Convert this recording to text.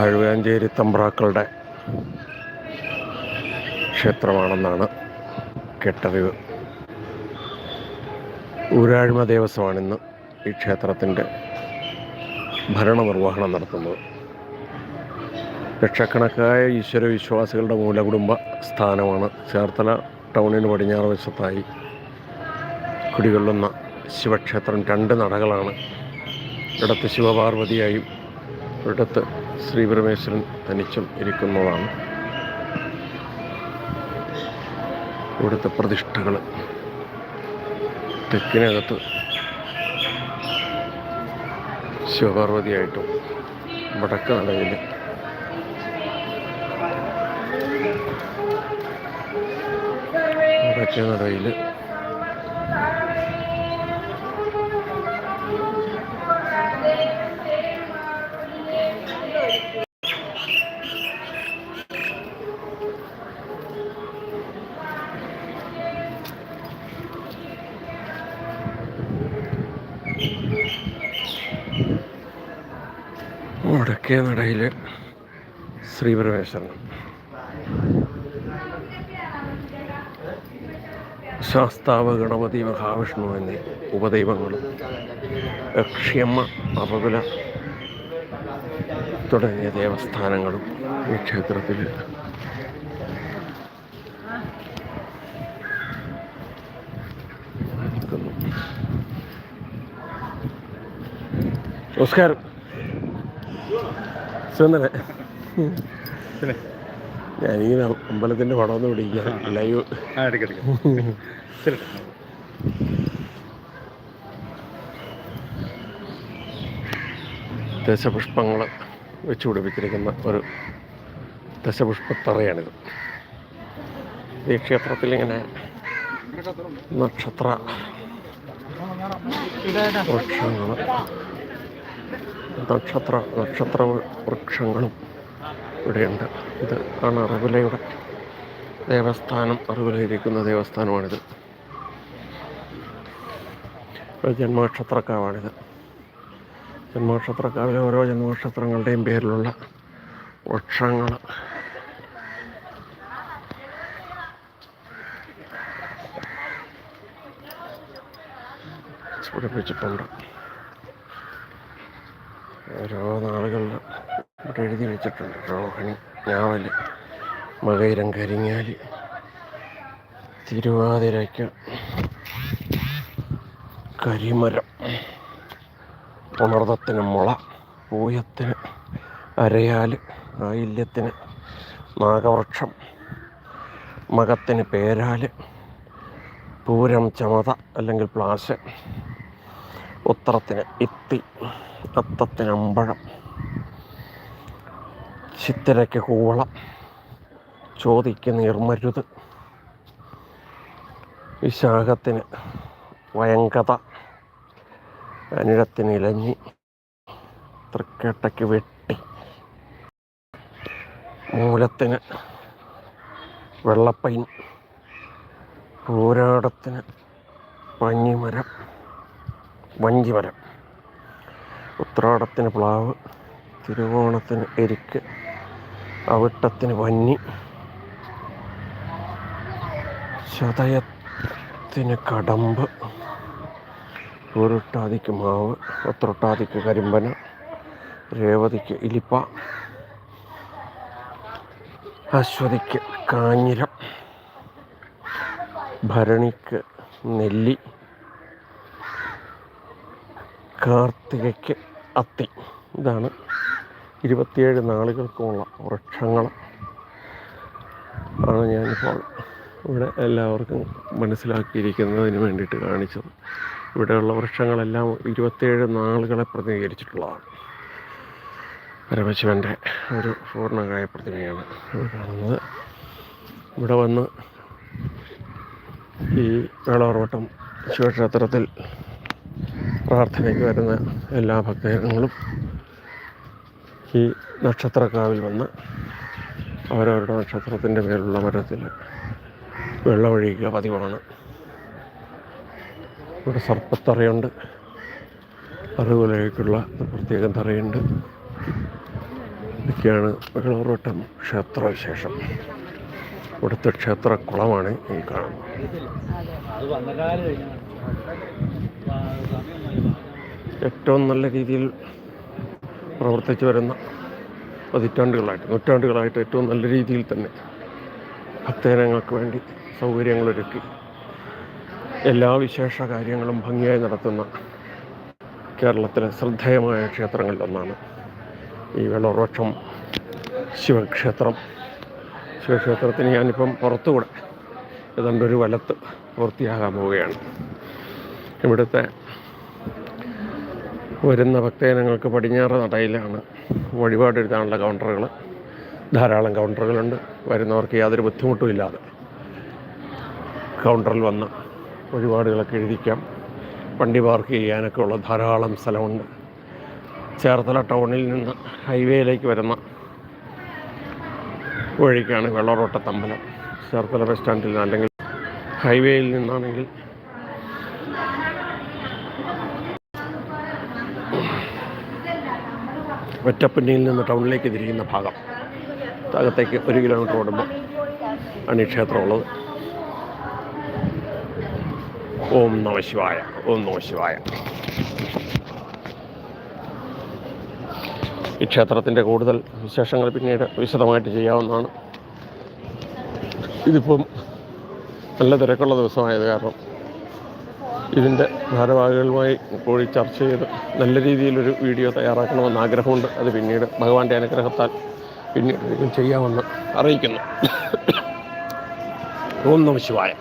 അഴുവാഞ്ചേരി തമ്പ്രാക്കളുടെ ക്ഷേത്രമാണെന്നാണ് കേട്ടറിവ്. ഊരാഴ്മ ദേവസ്വമാണിന്ന് ഈ ക്ഷേത്രത്തിന്റെ ഭരണനിർവഹണം നടത്തുന്നത്. ലക്ഷക്കണക്കായ ഈശ്വര വിശ്വാസികളുടെ മൂലകുടുംബ സ്ഥാനമാണ്. ചേർത്തല ടൗണിന് പടിഞ്ഞാറ് വശത്തായി കുടികൊള്ളുന്ന ശിവക്ഷേത്രം രണ്ട് നടകളാണ്. ഇടത്ത് ശിവപാർവതിയായും ഒരിടത്ത് ശ്രീപരമേശ്വരൻ തനിച്ചും ഇരിക്കുന്നതാണ്. ഇവിടുത്തെ പ്രതിഷ്ഠകൾ തെക്കിനകത്ത് ശിവപാർവതിയായിട്ടും വടക്ക് നടയിൽ വടക്കേ നടയിൽ വടക്കേ ശ്രീപരമേശ്വരൻ ശാസ്താവ് ഗണപതി മഹാവിഷ്ണു എന്നീ ഉപദൈവങ്ങളും യക്ഷ്യമ്മ അപകുല തുടങ്ങിയ ദേവസ്ഥാനങ്ങളും ഈ ക്ഷേത്രത്തിൽ നമസ്കാരം. സുന്ദരൻ. പിന്നെ? ഞാനിങ്ങനെ അമ്പലത്തിന്റെ പടമൊന്നും പിടിക്കാം. ലൈവ്. ദശപുഷ്പങ്ങൾ വെച്ച് പിടിപ്പിച്ചിരിക്കുന്ന ഒരു ദശപുഷ്പത്തറയാണിത്. ഈ ക്ഷേത്രത്തിൽ ഇങ്ങനെ നക്ഷത്ര വൃക്ഷങ്ങൾ. നക്ഷത്ര നക്ഷത്ര വൃക്ഷങ്ങളും ഇവിടെയുണ്ട്. ഇത് ആണ് അറിവിലയുടെ ദേവസ്ഥാനം. അറിവിലയിരിക്കുന്ന ദേവസ്ഥാനമാണിത്. ജന്മനക്ഷത്രക്കാവാണിത്. ജന്മനക്ഷത്രക്കാവിലെ ഓരോ ജന്മനക്ഷത്രങ്ങളുടെയും പേരിലുള്ള വൃക്ഷങ്ങൾ. പിടിപ്പിച്ചിട്ടുണ്ട് ഓരോ നാളുകളിൽ ഇവിടെ എഴുതി വെച്ചിട്ടുണ്ട്. രോഹിണി ഞാവൽ മകയിരം കരിങ്ങാലി തിരുവാതിരയ്ക്ക് കരിമരം പുണർത്തത്തിന് മുള പൂയത്തിന് അരയാൽ ആയില്യത്തിന് നാഗവൃക്ഷം മകത്തിന് പേരാൽ പൂരം ചമത അല്ലെങ്കിൽ പ്ലാശ് ഉത്തരത്തിന് ഇത്തി അത്തത്തിന് അമ്പഴം ചിത്തിരയ്ക്ക് കൂവളം. ചോതിക്ക് നീർമരുത്. വിശാഖത്തിന് വയങ്കത അനിഴത്തിന് ഇലഞ്ഞി. തൃക്കേട്ടയ്ക്ക് വെട്ടി. മൂലത്തിന് വെള്ളപ്പൈൻ. പൂരാടത്തിന് പഞ്ഞിമരം. വഞ്ചിമരം. ഉത്രാടത്തിന് പ്ലാവ് തിരുവോണത്തിന് എരിക്ക് അവിട്ടത്തിന് വന്നി ചതയത്തിന് കടമ്പ് ഒരുട്ടാതിക്ക് മാവ് പത്രൊട്ടാതിക്ക് കരിമ്പന രേവതിക്ക് ഇലിപ്പ അശ്വതിക്ക് കാഞ്ഞിരം ഭരണിക്ക് നെല്ലി കാർത്തികയ്ക്ക് അത്തി. ഇതാണ് ഇരുപത്തിയേഴ് നാളുകൾക്കുമുള്ള വൃക്ഷങ്ങൾ. ആണ് ഞാനിപ്പോൾ ഇവിടെ എല്ലാവർക്കും മനസ്സിലാക്കിയിരിക്കുന്നതിന് വേണ്ടിയിട്ട് കാണിച്ചത്. ഇവിടെയുള്ള വൃക്ഷങ്ങളെല്ലാം ഇരുപത്തിയേഴ് നാളുകളെ പ്രതിനിധീകരിച്ചിട്ടുള്ളതാണ്. പരമശിവന്റെ ഒരു പൂർണകായ പ്രതിമയാണ് കാണുന്നത്. ഇവിടെ വന്ന് ഈ വേളോർവട്ടം ശിവക്ഷേത്രത്തിൽ പ്രാർത്ഥനയ്ക്ക് വരുന്ന എല്ലാ ഭക്തജനങ്ങളും ഈ നക്ഷത്രക്കാവിൽ വന്ന് അവരവരുടെ നക്ഷത്രത്തിന്റെ പേരുള്ള മരത്തിൽ വെള്ളമൊഴിക്കുക പതിവാണ്. ഇവിടെ സർപ്പത്തറയുണ്ട്. അതുപോലെയൊക്കെയുള്ള പ്രത്യേകം തറയുണ്ട്. ഇതൊക്കെയാണ് വെള്ളറോട്ടം ക്ഷേത്രവിശേഷം. ഇവിടുത്തെ ക്ഷേത്രക്കുളമാണ് ഈ കാണുന്നത്. ഏറ്റവും നല്ല രീതിയിൽ പ്രവർത്തിച്ചു വരുന്ന പതിറ്റാണ്ടുകളായിട്ട് നൂറ്റാണ്ടുകളായിട്ട് ഏറ്റവും നല്ല രീതിയിൽ തന്നെ ഭക്തജനങ്ങൾക്ക് വേണ്ടി സൗകര്യങ്ങളൊരുക്കി എല്ലാ വിശേഷ കാര്യങ്ങളും ഭംഗിയായി നടത്തുന്ന കേരളത്തിലെ ശ്രദ്ധേയമായ ക്ഷേത്രങ്ങളിലൊന്നാണ് ഈ വെള്ളോർവക്ഷം ശിവക്ഷേത്രം. ശിവക്ഷേത്രത്തിന് ഞാനിപ്പം പുറത്തുകൂടെ ഏതാണ്ട് ഒരു വലത്ത് പൂർത്തിയാകാൻ പോവുകയാണ്. ഇവിടുത്തെ വരുന്ന ഭക്തജനങ്ങൾക്ക് പടിഞ്ഞാറ് നടയിലാണ് വഴിപാട് എഴുതാനുള്ള കൗണ്ടറുകൾ ധാരാളം കൗണ്ടറുകളുണ്ട് വരുന്നവർക്ക് യാതൊരു ബുദ്ധിമുട്ടും ഇല്ലാതെ കൗണ്ടറിൽ വന്ന് വഴിപാടുകളൊക്കെ എഴുതിക്കാം. വണ്ടി പാർക്ക് ചെയ്യാനൊക്കെ ഉള്ള ധാരാളം സ്ഥലമുണ്ട്. ചേർത്തല ടൗണിൽ നിന്ന് ഹൈവേയിലേക്ക് വരുന്ന വഴിക്കാണ് വെള്ളറോട്ടത്തമ്പലം. ചേർത്തല ബസ് സ്റ്റാൻഡിൽ നിന്ന് അല്ലെങ്കിൽ ഹൈവേയിൽ നിന്നാണെങ്കിൽ ഒറ്റപ്പന്നിയിൽ നിന്ന് ടൗണിലേക്ക് തിരിയുന്ന ഭാഗം. അകത്തേക്ക് ഒരു കിലോമീറ്റർ ഓടുമ്പോൾ ആണ് ഈ ക്ഷേത്രമുള്ളത്. ഓം നമ ശിവായ ഓം നമ ശിവായ. ഈ ക്ഷേത്രത്തിന്റെ കൂടുതൽ വിശേഷങ്ങൾ പിന്നീട് വിശദമായിട്ട് ചെയ്യാവുന്നതാണ്. ഇതിപ്പം നല്ല തിരക്കുള്ള ദിവസമായത് കാരണം ഇതിന്റെ ഭാരവാഹികളുമായി കൂടി ചർച്ച ചെയ്ത് നല്ല രീതിയിലൊരു വീഡിയോ തയ്യാറാക്കണമെന്ന് ആഗ്രഹമുണ്ട്. അത് പിന്നീട് ഭഗവാന്റെ അനുഗ്രഹത്താൽ പിന്നീട് ചെയ്യാമെന്ന് അറിയിക്കുന്നു. ഓം നമ ശിവായ.